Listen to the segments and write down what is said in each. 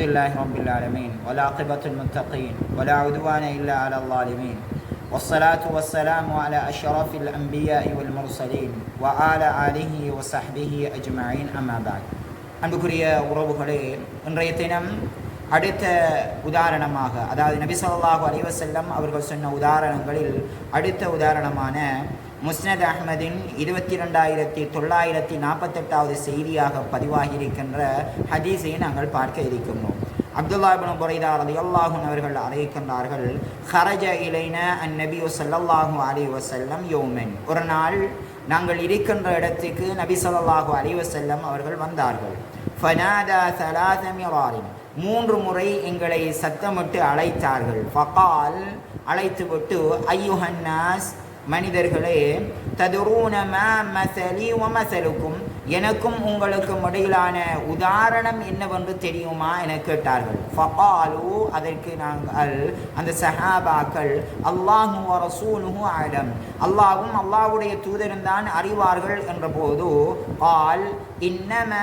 الحمد لله رب العالمين والعاقبة المتقين ولا عدوان إلا على الظالمين والصلاة والسلام على أشرف الأنبياء والمرسلين وعلى آله وصحبه أجمعين أما بعد அன்புக்குரிய உறவுகளே இன்றைய தினம் அடுத்த உதாரணமாக அதாவது நபி ஸல்லல்லாஹு அலைஹி வஸல்லம் அவர்கள் சொன்ன உதாரணங்களில் அடுத்த உதாரணமான முஸ்னத் அஹ்மதின் இருபத்தி ரெண்டாயிரத்தி தொள்ளாயிரத்தி நாற்பத்தெட்டாவது செய்தியாக பதிவாகியிருக்கின்ற ஹதீஸை நாங்கள் பார்க்க இருக்கின்றோம். அப்துல்லா இபின் புரைதா ரலியல்லாஹுன் அவர்கள் அறிவிக்கின்றார்கள் ஹரஜ இலைன அந் நபியு சல்லல்லாஹு அலி செல்லம் யோமென். ஒரு நாள் நாங்கள் இருக்கின்ற இடத்துக்கு நபி சொல்லாஹு அலி செல்லம் அவர்கள் வந்தார்கள். ஃபனாதா சலாசமியாரின் மூன்று முறை எங்களை சத்தமிட்டு அழைத்தார்கள். ஃபகால். அழைத்து அழைத்துவிட்டு ஐயுஹன்னாஸ் மனிதர்களே ததுரூன ம மசலி வ எனக்கும் உங்களுக்கும் இடையிலான உதாரணம் என்னவென்று தெரியுமா? என கேட்டார்கள். ஃபபாலு அதற்கு நாங்கள் அந்த சஹாபாக்கள் அல்லாஹு வ ரசூலுஹு அலம். அல்லாஹ்வும் அல்லாஹ்வுடைய தூதரும் தான் அறிவார்கள் என்ற போது ஆல் இன்னம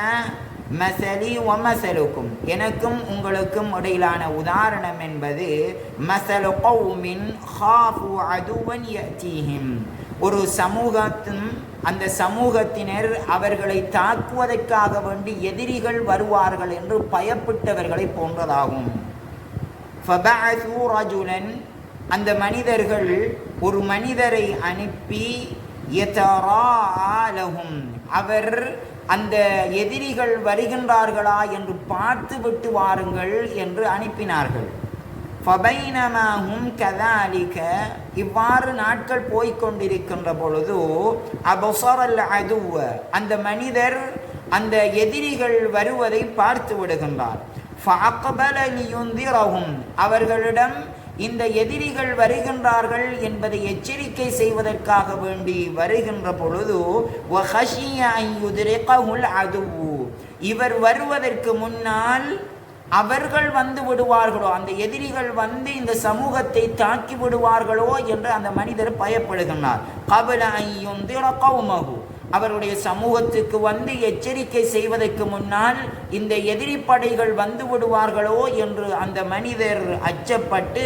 மசலி ஒமசலுக்கும் எனக்கும் உங்களுக்கும் இடையிலான உதாரணம் என்பது மசலு கௌமின் ஹாஃபு அதுவன் யத்தீஹிம் ஒரு சமூகத்தின் அந்த சமூகத்தினர் அவர்களை தாக்குவதற்காக வேண்டி எதிரிகள் வருவார்கள் என்று பயப்பட்டவர்களை போன்றதாகும். ரஜுலன் அந்த மனிதர்கள் ஒரு மனிதரை அனுப்பி அவர் அந்த எதிரிகள் வருகின்றார்களா என்று பார்த்து விட்டு வாருங்கள் என்று அனுப்பினார்கள். ஃபபைனமாகும் கதாலிக இவ்வாறு நாட்கள் போய்கொண்டிருக்கின்ற பொழுது அபொசரல் அதுவ அந்த மனிதர் அந்த எதிரிகள் வருவதை பார்த்து விடுகின்றார். ஃபஅக்பலலியுந்திரஹும் அவர்களிடம் இந்த எதிரிகள் வருகின்றார்கள் என்பதை எச்சரிக்கை செய்வதற்காக வேண்டி வருகின்ற பொழுது அதுவு இவர் வருவதற்கு முன்னால் அவர்கள் வந்து விடுவார்களோ அந்த எதிரிகள் வந்து இந்த சமூகத்தை தாக்கி விடுவார்களோ என்று அந்த மனிதர் பயப்படுகின்றார். கபல ஐயும் திறக்கவும் அவருடைய சமூகத்துக்கு வந்து எச்சரிக்கை செய்வதற்கு முன்னால் இந்த எதிரி படைகள் வந்து விடுவார்களோ என்று அந்த மனிதர் அச்சப்பட்டு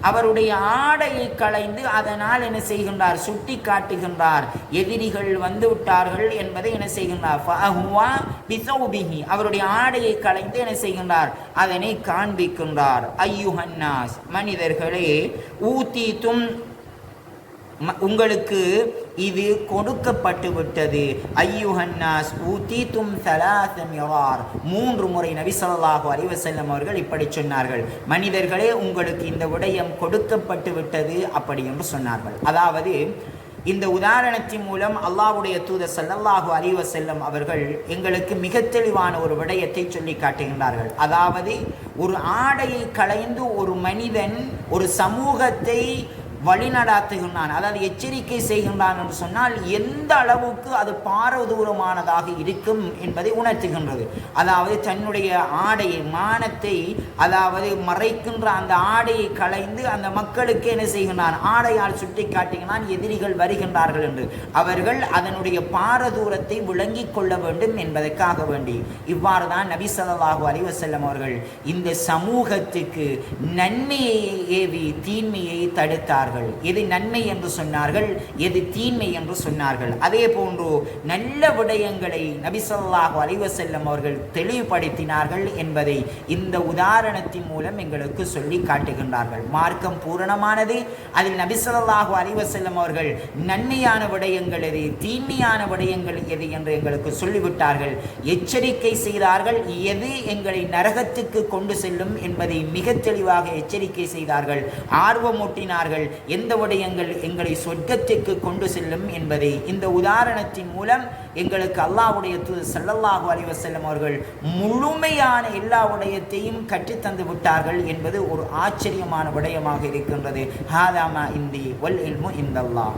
அவருடைய ஆடையை களைந்து அதனால் என்ன செய்கின்றார்? சுட்டி காட்டுகின்றார் எதிரிகள் வந்து விட்டார்கள் என்பதை என்ன செய்கின்றார்? அவருடைய ஆடையை களைந்து என்ன செய்கின்றார்? அதனை காண்பிக்கின்றார். ஐயுஹன்னாஸ் மனிதர்களே ஊத்தி தும் உங்களுக்கு இது கொடுக்கப்பட்டு விட்டது ஐயுஹன்னாஸ் ஊத்தி தும் சலாசமியார் மூன்று முறை நபிசல்லாஹு ஸல்லல்லாஹு அவர்கள் இப்படி சொன்னார்கள். மனிதர்களே உங்களுக்கு இந்த விடயம் கொடுக்கப்பட்டு விட்டது அப்படி என்று சொன்னார்கள். அதாவது இந்த உதாரணத்தின் மூலம் அல்லாஹ்வுடைய தூதர் சல்லல்லாஹு அறிவ செல்லும் அவர்கள் எங்களுக்கு மிக தெளிவான ஒரு விடயத்தை சொல்லி காட்டுகின்றார்கள். அதாவது ஒரு ஆடையை களைந்து ஒரு மனிதன் ஒரு சமூகத்தை வழிநடாத்துகின்றான். அதாவது எச்சரிக்கை செய்கின்றான் என்று சொன்னால் எந்த அளவுக்கு அது பாரதூரமானதாக இருக்கும் என்பதை உணர்த்துகின்றது. அதாவது தன்னுடைய ஆடையை மானத்தை அதாவது மறைக்கின்ற அந்த ஆடையை களைந்து அந்த மக்களுக்கு என்ன செய்கின்றான்? ஆடையால் சுட்டி காட்டுகின்றான் எதிரிகள் வருகின்றார்கள் என்று. அவர்கள் அதனுடைய பாரதூரத்தை விளங்கிக் கொள்ள வேண்டும் என்பதற்காக வேண்டி. இவ்வாறு தான் நபி ஸல்லல்லாஹு அலைஹி அவர்கள் இந்த சமூகத்துக்கு நன்மையை ஏவி தீன்மையை தடுத்தார்கள். சொன்னார்கள். எது நன்மை என்று சொன்னார்கள் எது தீன்மை என்று சொன்னார்கள். அதே போன்று நல்ல விடயங்களை நபிசல்லாஹு அலைவசல்லம் அவர்கள் தெளிவுபடுத்தினார்கள் என்பதை இந்த உதாரணத்தின் மூலம் எங்களுக்கு சொல்லி காட்டுகின்றார்கள். மார்க்கம் பூரணமானது. அதில் நபிசல்லாஹு அலைவசல்லம் அவர்கள் நன்மையான விடயங்கள் எது தீமையான விடயங்கள் எது என்று எங்களுக்கு சொல்லிவிட்டார்கள். எச்சரிக்கை செய்தார்கள். எது எங்களை நரகத்துக்கு கொண்டு செல்லும் என்பதை மிக தெளிவாக எச்சரிக்கை செய்தார்கள். ஆர்வமூட்டினார்கள். எந்த விடயங்கள் எங்களை சொர்க்கத்திற்கு கொண்டு செல்லும் என்பதை இந்த உதாரணத்தின் மூலம் எங்களுக்கு அல்லாவுடைய தூது சல்லல்லாஹு அலைஹி அவர்கள் முழுமையான எல்லா விடயத்தையும் கற்றுத்தந்து விட்டார்கள் என்பது ஒரு ஆச்சரியமான விடயமாக இருக்கின்றது. ஹாதாமா இந்தி வல் இல்மு இந்தல்லா